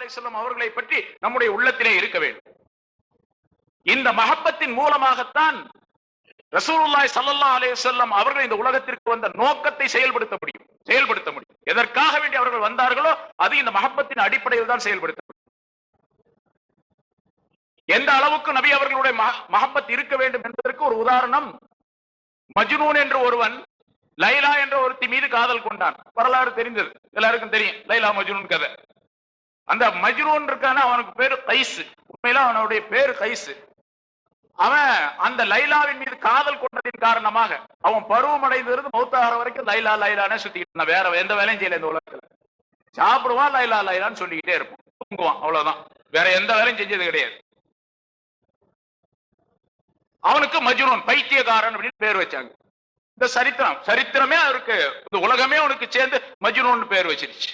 அலிசல்லம் அவர்களை பற்றி நம்முடைய உள்ளத்திலே இருக்க வேண்டும். இந்த மஹப்பத்தின் மூலமாகத்தான் ரசூலுல்லாய் சல்லா அலேசல்லம் அவர்கள் இந்த உலகத்திற்கு வந்த நோக்கத்தை செயல்படுத்த முடியும். செயல்படுத்த முடியும். எதற்காக வேண்டி அவர்கள் வந்தார்களோ அது இந்த மஹப்பத்தின் அடிப்படையில் தான் செயல்படுத்த முடியும். எந்த அளவுக்கு நபி அவர்களுடைய மஹ- மஹப்பத் இருக்க வேண்டும் என்பதற்கு ஒரு உதாரணம் மஜ்னூன் என்ற ஒருவன் லைலா என்ற ஒருத்தி மீது காதல் கொண்டான். வரலாறு தெரிந்தது. எல்லாருக்கும் தெரியும். லைலா மஜ்னூன் கதை. அந்த மஜ்ரூன் இருக்கான அவனுக்கு பேரு கைஸ் உண்மையில அவனுடைய பேரு கைஸ் அவன் அந்த லைலாவின் மீது காதல் கொண்டதின் காரணமாக அவன் பருவம் அடைந்திருந்து மௌத்தாகிற வரைக்கும் லைலா லைலானே சுத்திட்டு இருந்தான். வேற எந்த வேலையும் செய்யல இந்த உலகத்துல. சாப்பிடுவான் லைலா லைலான்னு சொல்லிக்கிட்டே இருப்பான். தூங்குவான் அவ்வளவுதான். வேற எந்த வேலையும் செஞ்சது கிடையாது. அவனுக்கு மஜ்னூன் பைத்தியக்காரன் அப்படின்னு பேர் வச்சாங்க. இந்த சரித்திரம் சரித்திரமே அவருக்கு இந்த உலகமே அவனுக்கு சேர்ந்து மஜ்னூன் பேர் வச்சிருச்சு.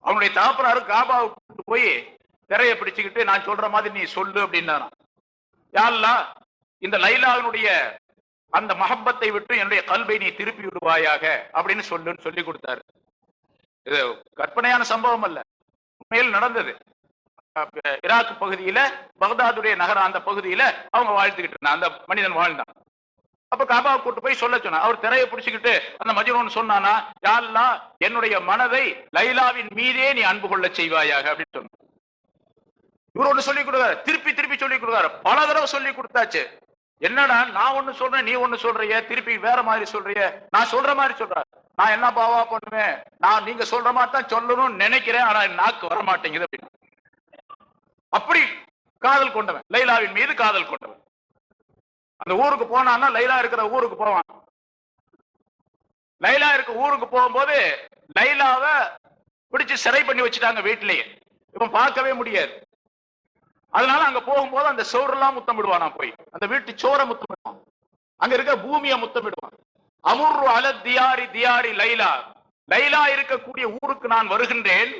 அவனுடைய தகப்பனாரு காபாவை கூப்பிட்டு போய் திரையை பிடிச்சுக்கிட்டு நான் சொல்ற மாதிரி நீ சொல்லு அப்படின்னானா யாருலா இந்த லைலாவினுடைய அந்த மஹப்பத்தை விட்டு என்னுடைய கல்வை நீ திருப்பி விடுவாயாக அப்படின்னு சொல்லுன்னு சொல்லி கொடுத்தாரு. இது கற்பனையான சம்பவம் அல்ல. உண்மையில் நடந்தது. ஈராக் பகுதியில பகதாதுடைய நகரம் அந்த பகுதியில அவங்க வாழ்த்துக்கிட்டு இருந்தான் அந்த மனிதன் வாழ்ந்தான். அப்ப காபாவை கூட்டு போய் சொல்ல சொன்னா அவர் திரையை பிடிச்சுக்கிட்டு அந்த மஜ்னூன் சொன்னானா யாழ்லா என்னுடைய மனதை லைலாவின் மீதே நீ அன்பு கொள்ள செய்வாயாக அப்படின்னு சொன்ன இவர் ஒண்ணு சொல்லி கொடுக்காரு. திருப்பி திருப்பி சொல்லி கொடுக்காரு. பல தடவை சொல்லி கொடுத்தாச்சு. என்னடா நான் ஒண்ணு சொல்றேன் நீ ஒண்ணு சொல்றிய திருப்பி வேற மாதிரி சொல்றிய. நான் சொல்ற மாதிரி சொல்ற நான் என்ன பாவா பண்ணுவேன்? நான் நீங்க சொல்ற மாதிரி தான் சொல்லணும்னு நினைக்கிறேன் ஆனா நாக்கு வர மாட்டேங்குது அப்படின்னு. அப்படி காதல் கொண்டவன் லைலாவின் மீது காதல் கொண்டவன். அந்த ஊருக்கு போனான்னா லைலா இருக்கிற ஊருக்கு போவான். லைலா இருக்க ஊருக்கு போகும்போது லைலாவை பிடிச்சு சிறை பண்ணி வச்சுட்டாங்க வீட்டிலேயே. இவன் பார்க்கவே முடியாது. அதனால அங்க போகும்போது அந்த சோறெல்லாம் முத்தமிடுவானா போய். அந்த வீட்டு சோரை முத்தமிடுவான். அங்க இருக்க பூமியை முத்தமிடுவான். அமுர்ரு அல தியாரி தியாரி லைலா. லைலா இருக்கக்கூடிய ஊருக்கு நான் வருகின்றேன்.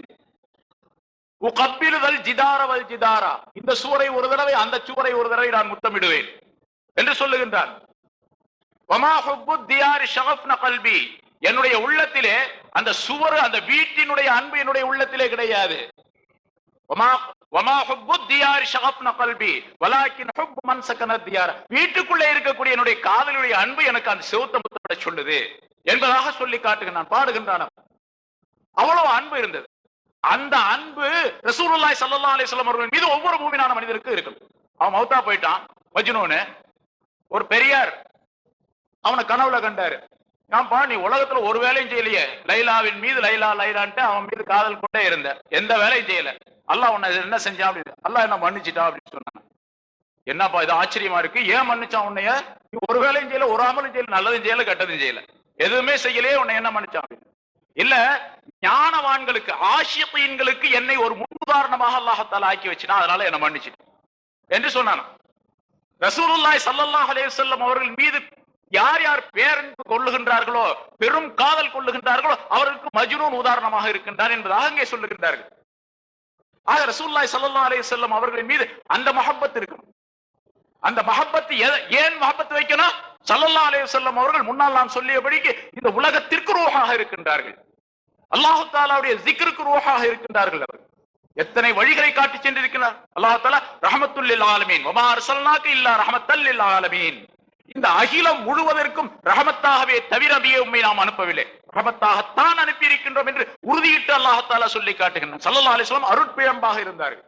உகப்பிலுதல் ஜிதாரவல் ஜிதாரா இந்த சூரை ஒரு தடவை அந்த சூரை ஒரு தடவை நான் முத்தமிடுவேன். என்று சொல்லுகின்றான் தியாரி என்னுடைய உள்ளத்திலே அந்த சுவர் அந்த வீட்டினுடைய அன்பு என்னுடைய உள்ளத்திலே கிடையாது. வமா தியார் வீட்டுக்குள்ளே இருக்கக்கூடிய என்னுடைய காதலுடைய அன்பு எனக்கு அந்த சிவத்த முத்தமிட சொல்லுது என்பதாக சொல்லி காட்டுகின்றான் பாடுகின்றான். அவ்வளவு அன்பு இருந்தது. அந்த அன்பு ரசூலுல்லாஹி சல்லா அலிஸ்லாம் வஸல்லம் அவர்கள் மீது ஒவ்வொரு மூமினான மனிதருக்கு இருக்கும் அவன் மௌத்தா போயிட்டான். மஜ்னூனு ஒரு பெரியார் அவனை கனவுல கண்டாரு. ஏன்பா நீ உலகத்துல ஒரு வேலையும் செய்யலையே. லைலாவின் மீது லைலா லைலான்ட்டு அவன் மீது காதல் கொண்டே இருந்த. எந்த வேலையும் செய்யல. அல்லாஹ் உன்னை என்ன செஞ்சான் அப்படின்னு அல்லாஹ் என்ன மன்னிச்சிட்டா அப்படின்னு சொன்னான். என்னப்பா இது ஆச்சரியமா இருக்கு. ஏன் மன்னிச்சான் உன்னைய? நீ ஒரு வேலையும் செய்யல ஒரு அமலும் செய்யல நல்லதும் செய்யல கெட்டதும் செய்யல. எதுவுமே செய்யலையே உன்னை என்ன மன்னிச்சான் அப்படின்னு. இல்ல ஞானவான்களுக்கு ஆசியப்பையின்களுக்கு என்னை ஒரு முன்னுதாரணமாக அல்லாஹத்தால் ஆக்கி வச்சுனா அதனால என்ன மன்னிச்சு என்று சொன்னான் ரசூலுல்லாய் சல்லாஹ் அலேசல்லம் அவர்கள் மீது யார் யார் பேரன்பு கொள்ளுகின்றார்களோ பெரும் காதல் கொள்ளுகின்றார்களோ அவர்களுக்கு மஜ்னூன் உதாரணமாக இருக்கின்றார் என்பதாக அங்கே சொல்லுகின்றார்கள். ஆக ரசூல்லாய் சல்லா அலே செல்லம் அவர்களின் மீது அந்த மஹப்பத் இருக்கும். அந்த மஹப்பத்து ஏன் மஹப்பத் வைக்கணும்? சல்லல்லா அலே செல்லம் அவர்கள் முன்னால் நான் சொல்லியபடிக்கு இந்த உலகத்திற்கு ரூஹாக இருக்கின்றார்கள். அல்லாஹு தாலாவுடைய ஜிக்ருக்கு ரூஹாக இருக்கின்றார்கள் அவர்கள். எத்தனை வழிகளை காட்டி சென்றிருக்கிறார்? அல்லாஹ் தாலா ரஹமத்துல்லில் ஆலமீன் வமா அர்சல்னாக இல்லா ரஹமத்தல்லில் ஆலமீன். இந்த அகிலம் முழுவதற்கும் ரஹமத்தாகவே தவிர உண்மை நாம் அனுப்பவில்லை. ரஹமத்தாகத்தான் அனுப்பி இருக்கின்றோம் என்று உறுதியிட்டு அல்லாஹத்தாலா சொல்லி காட்டுகின்றான். சல்லா அலிஸ்லாம் அருட்பிழம்பாக இருந்தார்கள்.